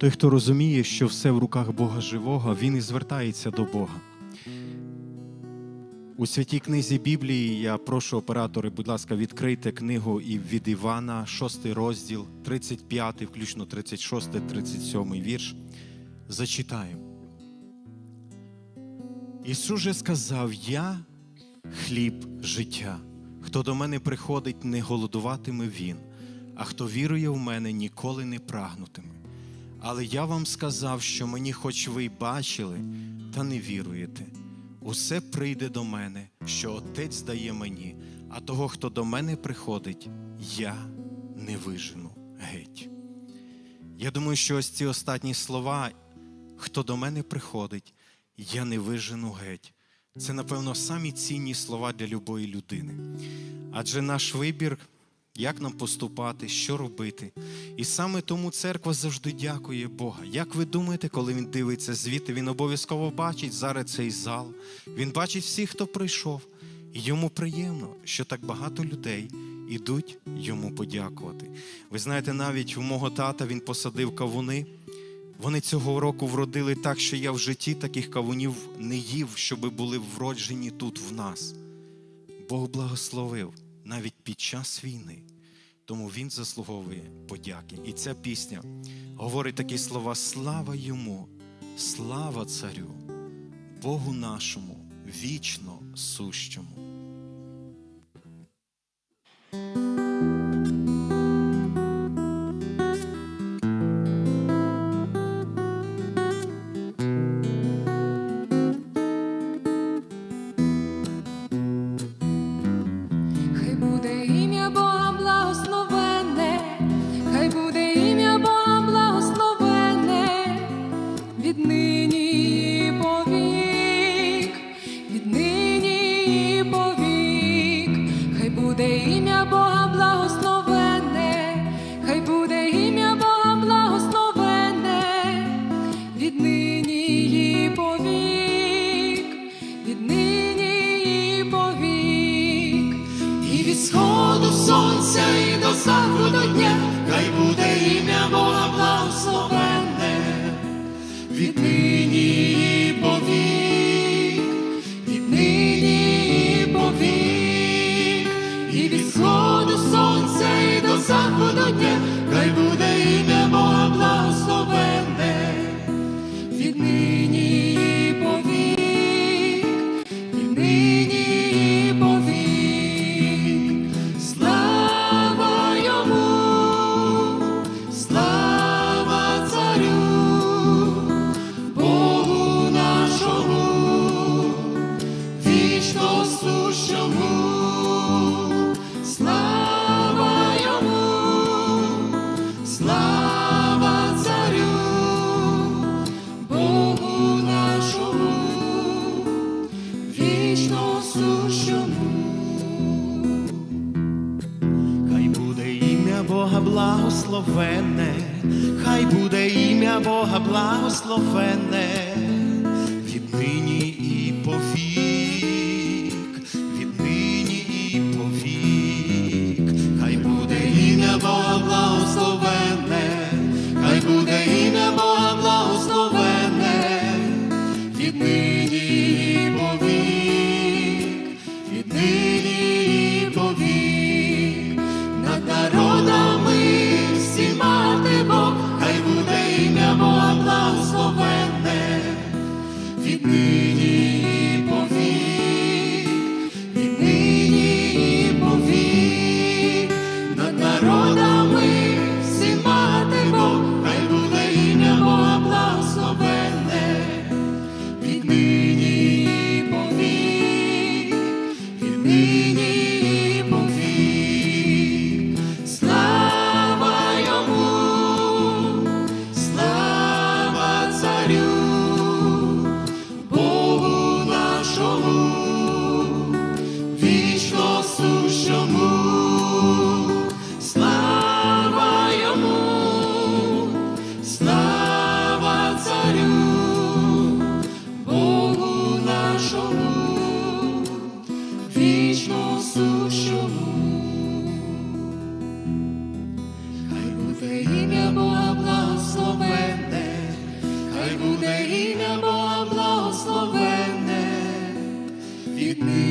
Той, хто розуміє, що все в руках Бога живого, він і звертається до Бога. У святій книзі Біблії я прошу оператори, будь ласка, відкрийте книгу і від Івана, 6 розділ, 35, включно 36, 37 вірш. Зачитаємо. Ісус же сказав: Я хліб життя. Хто до мене приходить, не голодуватиме він, а хто вірує в мене, ніколи не прагнутиме. Але я вам сказав, що мені, хоч ви й бачили, та не віруєте. Усе прийде до мене, що Отець дає мені, а того, хто до мене приходить, я не вижену геть. Я думаю, що ось ці останні слова, хто до мене приходить, я не вижену геть. Це, напевно, самі цінні слова для любої людини. Адже наш вибір, як нам поступати, що робити. І саме тому церква завжди дякує Бога. Як ви думаєте, коли він дивиться звідти, він обов'язково бачить зараз цей зал, він бачить всіх, хто прийшов. І йому приємно, що так багато людей ідуть йому подякувати. Ви знаєте, навіть у мого тата він посадив кавуни. Вони цього року вродили так, що я в житті таких кавунів не їв, щоби були вроджені тут в нас. Бог благословив навіть під час війни, тому Він заслуговує подяки. І ця пісня говорить такі слова: слава йому, слава царю, Богу нашому, вічно сущому. Буде ім'я Бога благословенне, хай буде ім'я Бога благословенне, віднині і повік, віднині і повік. І від сходу сонця, і до заходу дня, хай буде ім'я Бога благословенне, віднині Благословенне, хай буде ім'я Бога благословенне, віднині і повік, віднині і повік, хай буде ім'я Бога благословенне, хай буде ім'я Бога благословенне, віднині віднині віднині